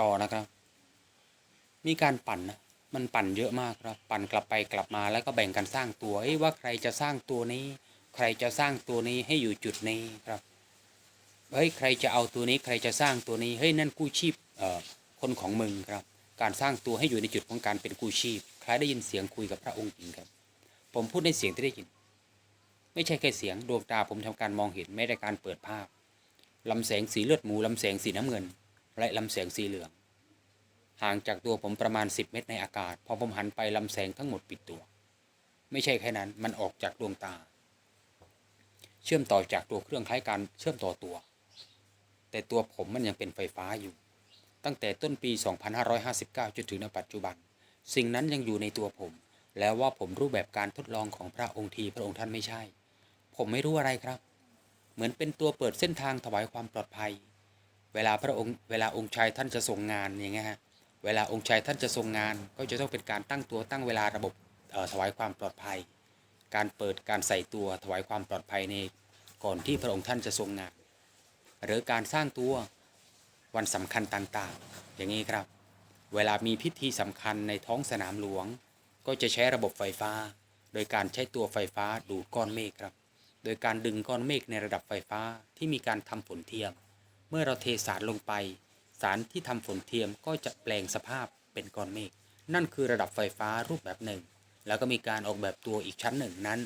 ต่อนะครับ มีการปั่นนะมันปั่นเยอะมากครับ ปั่นกลับไปกลับมาแล้วก็แบ่งกันสร้างตัวเอ้ยว่าใครจะสร้างตัวนี้ ใครจะสร้างตัวนี้ให้อยู่จุดนี้ครับเฮ้ยใครจะเอาตัวนี้ใครจะสร้างตัวนี้เฮ้ยนั่นกู้ชีพเอ่อคนของมึงครับ การสร้างตัวให้อยู่ในจุดของการเป็นกู้ชีพ คล้ายได้ยินเสียงคุยกับพระองค์จริงครับ ผมพูดในเสียงที่ได้ยิน ไม่ใช่แค่เสียงดวงตาผมทำการมองเห็นไม่ได้การเปิดภาพลำแสงสีเลือดหมูลำแสงสีน้ำเงิน และลำแสงสีเหลือง ห่างจากตัวผมประมาณ 10 เมตรในอากาศ พอผมหันไปลำแสงทั้งหมดปิดตัว ไม่ใช่แค่นั้นมันออกจากดวงตา เชื่อมต่อจากตัวเครื่องคล้ายการเชื่อมต่อตัว แต่ตัวผมมันยังเป็นไฟฟ้าอยู่ ตั้งแต่ต้นปี 2559 จนถึงณปัจจุบัน สิ่งนั้นยังอยู่ในตัวผม แล้วว่าผมรู้แบบการทดลองของพระองค์ทีพระองค์ท่านไม่ใช่ ผมไม่รู้อะไรครับ เหมือนเป็นตัวเปิดเส้นทางถวายความปลอดภัย เวลาพระองค์เวลาองค์ชายท่านจะทรงงานอย่างเงี้ยฮะเวลาองค์ชายท่านจะทรงงาน ก็จะต้องเป็นการตั้งตัวตั้งเวลาระบบถวายความปลอดภัย การเปิดการใส่ตัวถวายความปลอดภัยในก่อนที่พระองค์ท่านจะทรงงาน หรือการสร้างตัววันสำคัญต่างๆ อย่างนี้ครับ เวลามีพิธีสำคัญในท้องสนามหลวง ก็จะใช้ระบบไฟฟ้า โดยการใช้ตัวไฟฟ้าดูดก้อนเมฆครับ โดยการดึงก้อนเมฆในระดับไฟฟ้าที่มีการทำฝนเทียม เมื่อเราเทสารลงไป สารที่ทำฝนเทียมก็จะแปลงสภาพเป็นก้อนเมฆนั่นคือระดับไฟฟ้ารูปแบบหนึ่ง แล้วก็มีการออกแบบตัวอีกชั้นหนึ่งนั้น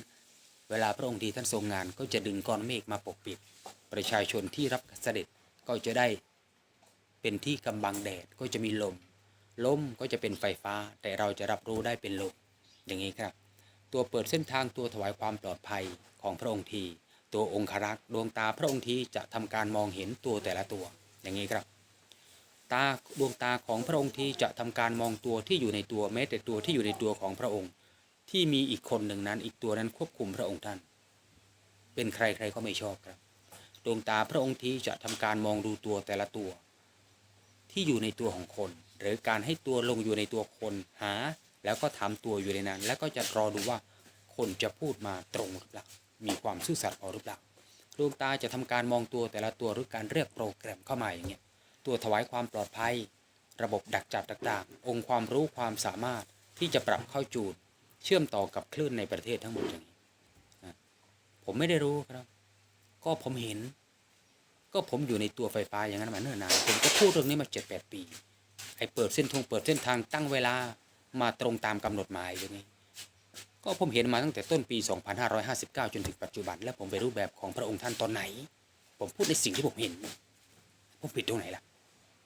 เวลาพระองค์ที่ท่านทรงงานก็จะดึงก้อนเมฆมาปกปิด ประชาชนที่รับเสด็จก็จะได้ เป็นที่กำบังแดดก็จะมีลม ลมก็จะเป็นไฟฟ้า แต่เราจะรับรู้ได้เป็นลมอย่างนี้ครับ ตัวเปิดเส้นทางตัวถวายความปลอดภัยของพระองค์ที ตัวองครักษ์ดวงตาพระองค์ทีจะทำการมองเห็นตัวแต่ละตัว อย่างนี้ครับ ตาดวงตาของพระองค์ทีจะทำการมองตัวที่อยู่ในตัวแม้แต่ตัวที่อยู่ในตัวของพระองค์ ที่มีอีกคนหนึ่งนั้น อีกตัวนั้นควบคุมพระองค์ท่าน เป็นใครใครก็ไม่ชอบครับ ดวงตาพระองค์ทีจะทำการมองดูตัวแต่ละตัว ที่อยู่ในตัวของคน หรือการให้ตัวลงอยู่ในตัวคนหา แล้วก็ถามตัวอยู่ในนั้น แล้วก็จะรอดูว่าคนจะพูดมาตรงหรือเปล่า มีความซื่อสัตย์พอหรือเปล่าดวงตาจะทำการมองตัวแต่ละตัวหรือการเรียกโปรแกรมเข้ามาอย่างเงี้ยตัวถวายความปลอดภัย ระบบดักจับต่างๆ องค์ความรู้ความสามารถที่จะปรับเข้าจูนเชื่อมต่อกับคลื่นในประเทศทั้งหมดอย่างนี้ผมไม่ได้รู้ครับ ก็ผมเห็น ก็ผมอยู่ในตัวไฟฟ้าอย่างนั้นมาเนิ่นนานผมก็พูดเรื่องนี้มาเจ็ดแปดปีไอ้เปิดเส้นทงเปิดเส้นทางตั้งเวลามาตรงตามกำหนดหมายอย่างนี้ ก็ผมเห็นมาตั้งแต่ต้นปี 2559 จนถึงปัจจุบัน และผมไปรู้แบบของพระองค์ท่านตอนไหน ผมพูดในสิ่งที่ผมเห็น ผมผิดตรงไหนล่ะ